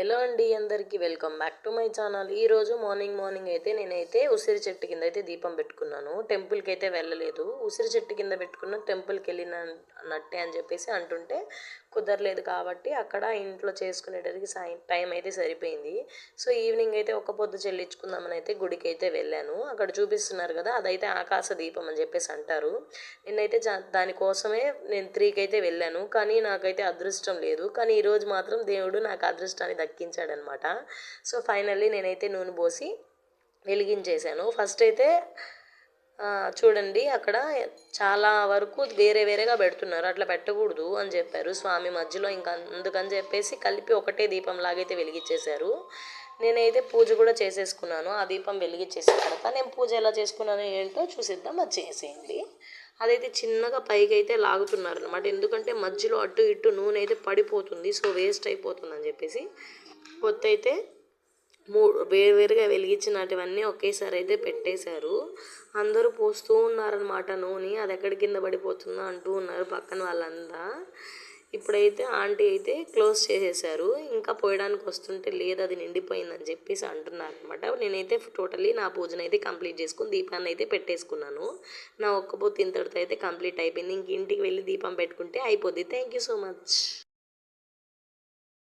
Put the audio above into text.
Hello అండి అందరికీ welcome back to my channel ఈరోజు మార్నింగ్ మార్నింగ్ అయితే నేనైతే ఉసిరి చెట్టు కింద అయితే దీపం పెట్టుకున్నాను. టెంపుల్కి అయితే వెళ్ళలేదు. ఉసిరి చెట్టు కింద పెట్టుకున్న టెంపుల్కి వెళ్ళిన నట్టే అని చెప్పేసి అంటుంటే కుదరలేదు కాబట్టి అక్కడ ఇంట్లో చేసుకునేటరికి సాయం టైం అయితే సరిపోయింది. సో ఈవినింగ్ అయితే ఒక పొద్దు చెల్లించుకుందామని అయితే గుడికి అయితే వెళ్ళాను. అక్కడ చూపిస్తున్నారు కదా అదైతే ఆకాశ దీపం అని చెప్పేసి అంటారు. నేనైతే దానికోసమే నేను త్రీకి అయితే వెళ్ళాను. కానీ నాకైతే అదృష్టం లేదు. కానీ ఈరోజు మాత్రం దేవుడు నాకు అదృష్టాన్ని దక్కించాడనమాట సో ఫైనల్లీ నేనైతే నూనె పోసి వెలిగించేశాను. ఫస్ట్ అయితే చూడండి అక్కడ చాలా వరకు వేరే వేరేగా పెడుతున్నారు. అట్లా పెట్టకూడదు అని చెప్పారు స్వామి మధ్యలో. ఇంకా అందుకని చెప్పేసి కలిపి ఒకటే దీపం లాగైతే వెలిగించేశారు. నేనైతే పూజ కూడా చేసేసుకున్నాను. ఆ దీపం వెలిగించేసిన తర్వాత నేను పూజ ఎలా చేసుకున్నాను ఏంటో చూసిద్దాం. అది చేసేయండి. అదైతే చిన్నగా పైకి అయితే లాగుతున్నారు అనమాట ఎందుకంటే మధ్యలో అటు ఇటు నూనె అయితే పడిపోతుంది. సో వేస్ట్ అయిపోతుంది అని చెప్పేసి కొత్త అయితే మూ వేరువేరుగా వెలిగించినటువన్నీ ఒకేసారి అయితే పెట్టేశారు. అందరూ పోస్తూ ఉన్నారనమాట నూనె. అది ఎక్కడి కింద పడిపోతుందో అంటూ ఉన్నారు పక్కన వాళ్ళంతా. ఇప్పుడైతే ఆంటీ అయితే క్లోజ్ చేసేసారు. ఇంకా పోయడానికి వస్తుంటే లేదు అది నిండిపోయిందని చెప్పేసి అంటున్నారు అనమాట నేనైతే టోటలీ నా పూజను అయితే కంప్లీట్ చేసుకుని దీపాన్ని అయితే పెట్టేసుకున్నాను. నా ఒక్క పొత్తు ఇంతటితో అయితే కంప్లీట్ అయిపోయింది. ఇంక ఇంటికి వెళ్ళి దీపం పెట్టుకుంటే అయిపోద్ది. Thank you so much